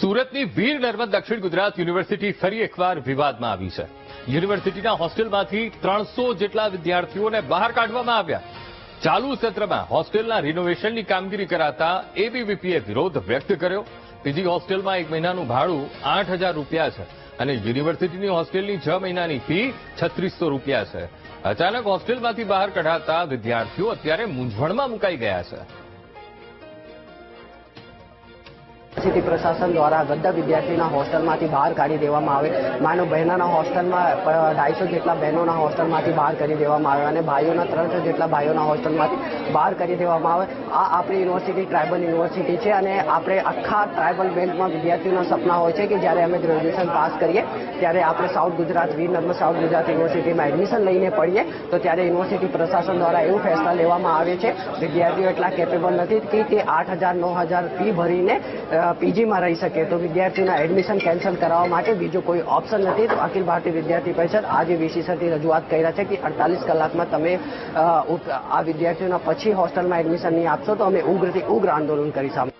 સુરતની વીર નર્મદ દક્ષિણ ગુજરાત યુનિવર્સિટી ફરી એકવાર વિવાદમાં આવી છે. યુનિવર્સિટીના હોસ્ટેલમાંથી ત્રણસો જેટલા વિદ્યાર્થીઓને બહાર કાઢવામાં આવ્યા. ચાલુ સત્રમાં હોસ્ટેલના રિનોવેશનની કામગીરી કરાતા એબીવીપીએ વિરોધ વ્યક્ત કર્યો. પીજી હોસ્ટેલમાં એક મહિનાનું ભાડું આઠ રૂપિયા છે અને યુનિવર્સિટીની હોસ્ટેલની છ મહિનાની ફી છત્રીસો રૂપિયા છે. અચાનક હોસ્ટેલમાંથી બહાર કઢાતા વિદ્યાર્થીઓ અત્યારે મૂંઝવણમાં મુકાઈ ગયા છે. સિટી પ્રશાસન દ્વારા બધા વિદ્યાર્થીના હોસ્ટેલમાંથી બહાર કાઢી દેવામાં આવે. માનો બહેનોના હોસ્ટેલમાં ઢાઈસો જેટલા બહેનોના હોસ્ટેલમાંથી બહાર કરી દેવામાં આવે અને ભાઈઓના ત્રણસો જેટલા ભાઈઓના હોસ્ટેલમાંથી બહાર કરી દેવામાં આવે. આ આપણી યુનિવર્સિટી ટ્રાઇબલ યુનિવર્સિટી છે અને આપણે આખા ટ્રાઇબલ બેલ્ટમાં વિદ્યાર્થીઓના સપના હોય છે કે જ્યારે અમે ગ્રેજ્યુએશન પાસ કરીએ, ત્યારે આપણે સાઉથ ગુજરાત વીર નર્મદ સાઉથ ગુજરાત યુનિવર્સિટીમાં એડમિશન લઈને પડીએ, તો ત્યારે યુનિવર્સિટી પ્રશાસન દ્વારા એવું ફેસલા લેવામાં આવે છે. વિદ્યાર્થીઓ એટલા કેપેબલ નથી કે આઠ હજાર, નવ હજાર ફી ભરીને પીજીમાં રહી શકે તો વિદ્યાર્થીના એડમિશન કેન્સલ કરાવવા માટે બીજો કોઈ ઓપ્શન નથી. તો અખિલ ભારતીય વિદ્યાર્થી પરિષદ આજે વીસીસીથી રજૂઆત કર્યા છે કે અડતાલીસ કલાકમાં તમે આ વિદ્યાર્થીઓના પછી હોસ્ટેલમાં એડમિશન નહીં આપશો તો અમે ઉગ્રથી ઉગ્ર આંદોલન કરીશું